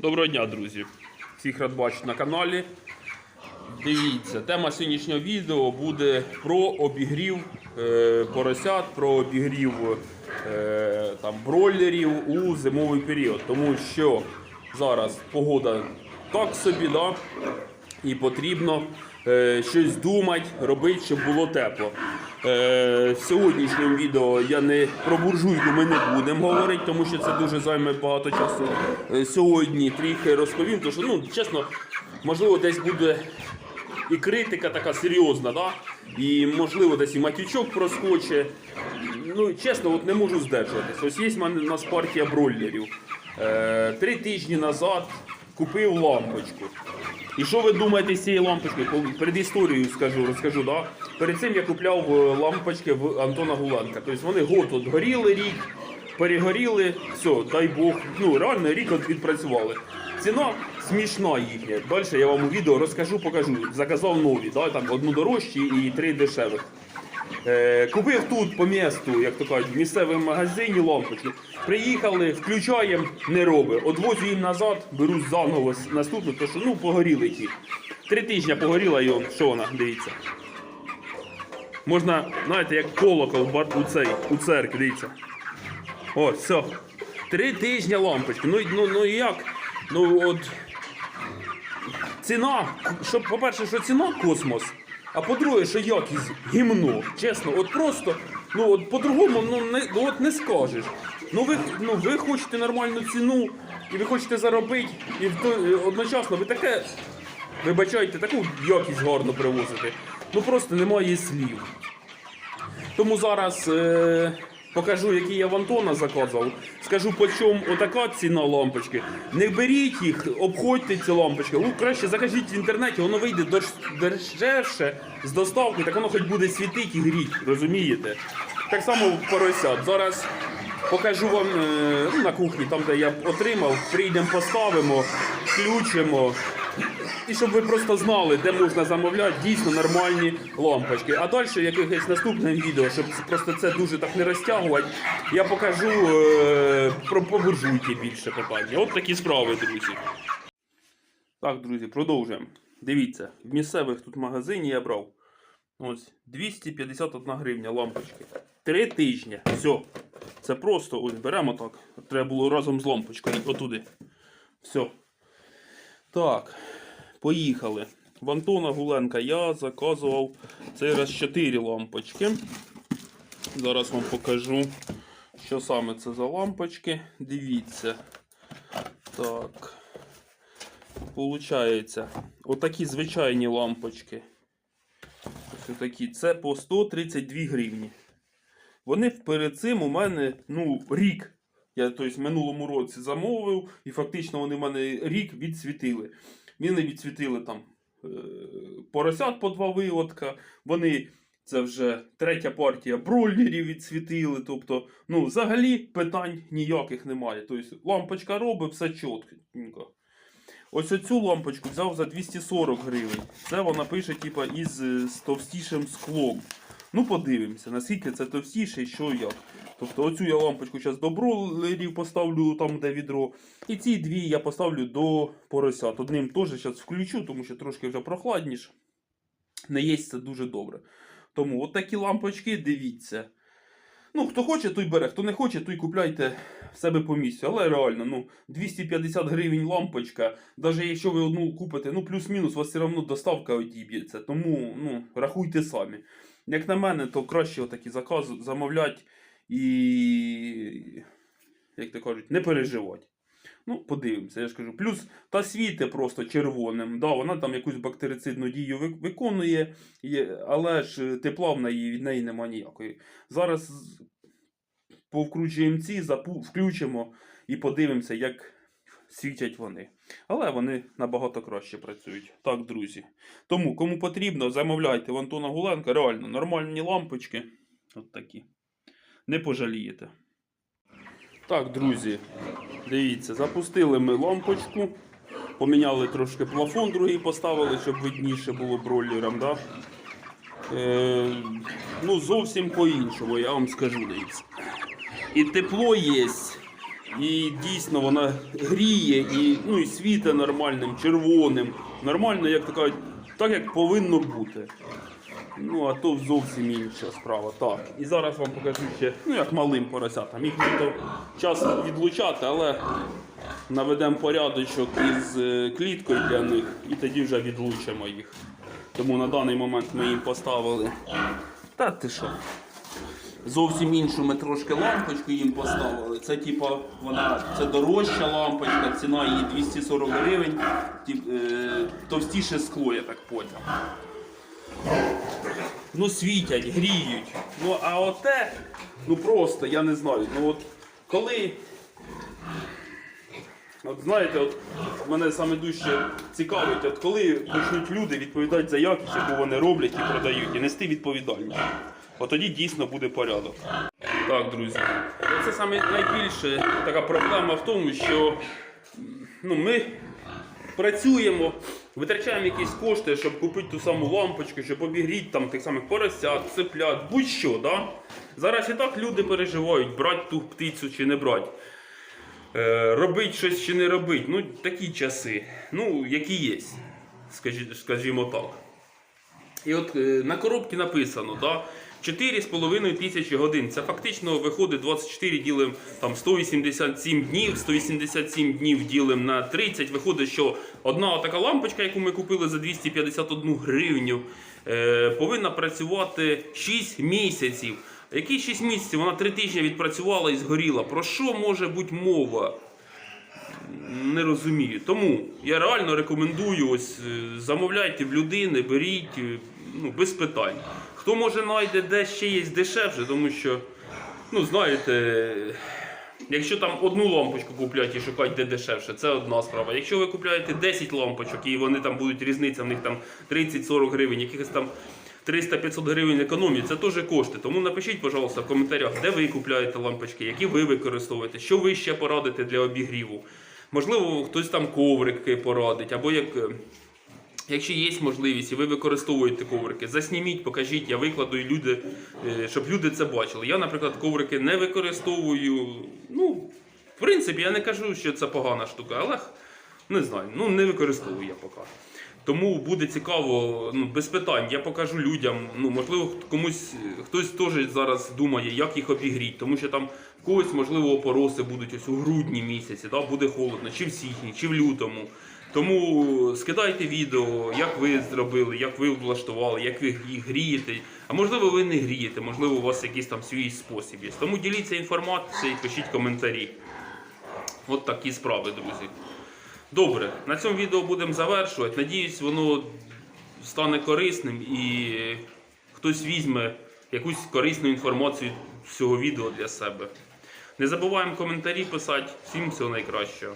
Доброго дня, друзі! Всіх рад бачити на каналі. Дивіться, тема сьогоднішнього відео буде про обігрів е, поросят, про обігрів е, там, бройлерів у зимовий період. Тому що зараз погода так собі, да? і потрібно щось думати, робити, щоб було тепло. Е, в сьогоднішньому відео я не про буржуйку ми не будемо говорити, тому що це дуже займе багато часу. Е, сьогодні трохи розповім, тому що, ну, чесно, можливо, десь буде і критика така серйозна, да? і можливо десь і матючок проскоче. Ну, чесно, от не можу здержуватись. Ось є в мене у нас партія бройлерів. Е, три тижні назад купив лампочку. І що ви думаєте з цієї лампочки? Перед історією скажу, розкажу. Да? Перед цим я купляв е, лампочки в Антона Гуленка. Тобто вони год от горіли рік, перегоріли, все, дай Бог. Ну, реально рік от відпрацювали. Ціна смішна їхня. Далі я вам у відео розкажу, покажу. Заказав нові, да? там одну дорожчі і три дешевих. Е, купив тут по місту, як то кажуть, в місцевому магазині лампочки. Приїхали, включаємо, не робить. Одвозю їм назад, беру заново наступну, тому що ну, погоріли ті. Три тижні погоріла он, що вона, дивіться. Можна, знаєте, як колокол у, цей, у церкві, дивіться. О, все. Три тижні лампочки. Ну, ну, ну як? Ну от. Ціна, що, по-перше, що ціна космос, а по-друге, що якість гімно. Чесно, от просто, ну от по-другому ну, не, от не скажеш. Ну ви, ну ви хочете нормальну ціну, і ви хочете заробити, і в то- одночасно ви таке, вибачайте, таку якість гарно привозите. Ну просто немає слів. Тому зараз е, покажу, які я в Антона заказав. Скажу, по чому отака ціна лампочки. Не беріть їх, обходьте ці лампочки. Ну, краще закажіть в інтернеті, воно вийде дешевше з доставки, так воно хоч буде світити і гріть, розумієте? Так само в поросят. Зараз покажу вам е, ну, на кухні, там де я отримав, прийдемо, поставимо, включимо. І щоб ви просто знали, де можна замовляти дійсно нормальні лампочки. А далі, в якихось наступних відео, щоб просто це дуже так не розтягувати, я покажу е, про по буржуйки більше питання. От такі справи, друзі. Так, друзі, продовжуємо. Дивіться, в місцевих тут магазині я брав ось 251 гривня лампочки. Три тижні. Все. Це просто ось беремо так. Треба було разом з лампочкою отуди. Все. Так, поїхали. В Антона Гуленка я заказував цей раз 4 лампочки. Зараз вам покажу, що саме це за лампочки. Дивіться. Так. Получається, отакі звичайні лампочки. Ось такі. Це по 132 гривні. Вони перед цим у мене ну, рік. Я тобто, минулому році замовив, і фактично вони в мене рік відсвітили. Вони відсвітили там е, поросят по два виводка. Вони це вже третя партія бройлерів відсвітили. Тобто, ну, взагалі питань ніяких немає. Тобто, лампочка робить все чітко. Ось оцю лампочку взяв за 240 гривень. Це вона пише, типа, із е, товстішим склом. Ну, подивимося, наскільки це товстіше і що як. Тобто оцю я лампочку зараз до бройлерів поставлю там, де відро. І ці дві я поставлю до поросят. Одним теж зараз включу, тому що трошки вже прохладніше. Не є це дуже добре. Тому от такі лампочки, дивіться. Ну, хто хоче, той бере, хто не хоче, той купляйте в себе по місцю. Але реально, ну, 250 гривень лампочка, навіть якщо ви одну купите, ну плюс-мінус, у вас все одно доставка одіб'ється. Тому ну, рахуйте самі. Як на мене, то краще отакі закази замовляти і, як то кажуть, не переживати. Ну, подивимося, я ж кажу. Плюс та світи просто червоним. Да, вона там якусь бактерицидну дію виконує, але ж тепла в неї від неї нема ніякої. Зараз повкручуємо ці, запу- включимо і подивимося, як світять вони. Але вони набагато краще працюють. Так, друзі. Тому, кому потрібно, замовляйте в Антона Гуленка. Реально, нормальні лампочки. От такі. Не пожалієте. Так, друзі, дивіться, запустили ми лампочку. Поміняли трошки плафон, другий поставили, щоб видніше було бройлерам. Да? Е, ну, зовсім по-іншому, я вам скажу, дивіться. І тепло є, І дійсно вона гріє і, ну, і світе нормальним, червоним. Нормально, як така, так як повинно бути. Ну, а то зовсім інша справа. Так. І зараз вам покажу ще, ну як малим поросятам. Їх буде час відлучати, але наведемо порядочок із е, кліткою для них і тоді вже відлучимо їх. Тому на даний момент ми їм поставили. Та ти що? Зовсім іншу ми трошки лампочку їм поставили. Це типа вона це дорожча лампочка, ціна її 240 гривень, тип, е, товстіше скло, я так поняв. Ну, світять, гріють. Ну, а оте, ну просто, я не знаю. Ну от коли. От знаєте, от мене саме дужче цікавить, от коли почнуть люди відповідати за якість, яку вони роблять і продають, і нести відповідальність. От тоді дійсно буде порядок. Так, друзі. Це саме найбільше така проблема в тому, що ну, ми працюємо, витрачаємо якісь кошти, щоб купити ту саму лампочку, щоб обігріти там тих самих поросят, цеплят, будь-що. Да? Зараз і так люди переживають, брати ту птицю чи не брати. Е, робить щось чи не робить. Ну, такі часи, ну, які є, скажімо так. І от е, на коробці написано, да, 4,5 тисячі годин. Це фактично виходить 24 ділим там 187 днів, 187 днів ділим на 30. Виходить, що одна така лампочка, яку ми купили за 251 гривню, е, повинна працювати 6 місяців. Які 6 місяців? Вона 3 тижні відпрацювала і згоріла. Про що може бути мова? не розумію. Тому я реально рекомендую ось е, замовляйте в людини, беріть е, ну, без питань. Хто може знайде де ще є дешевше, тому що, ну знаєте, якщо там одну лампочку купляють і шукають де дешевше, це одна справа. Якщо ви купляєте 10 лампочок і вони там будуть різниця, в них там 30-40 гривень, якихось там 300-500 гривень економії, це теж кошти. Тому напишіть, пожалуйста, в коментарях, де ви купляєте лампочки, які ви використовуєте, що ви ще порадите для обігріву. Можливо, хтось там коврики порадить, або як. Якщо є можливість і ви використовуєте коврики, засніміть, покажіть, я викладу і люди, е, щоб люди це бачили. Я, наприклад, коврики не використовую. Ну, в принципі, я не кажу, що це погана штука, але не знаю, ну не використовую я поки. Тому буде цікаво, ну, без питань. Я покажу людям. Ну, можливо, комусь хтось теж зараз думає, як їх обігріти, тому що там в когось, можливо, опороси будуть ось у грудні місяці, да, буде холодно, чи в січні, чи в лютому. Тому скидайте відео, як ви зробили, як ви влаштували, як ви їх грієте. А можливо, ви не грієте, можливо, у вас якийсь там свій спосіб є. Тому діліться інформацією, пишіть коментарі. От такі справи, друзі. Добре, на цьому відео будемо завершувати. Надіюсь, воно стане корисним і хтось візьме якусь корисну інформацію з цього відео для себе. Не забуваємо коментарі писати. Всім всього найкращого.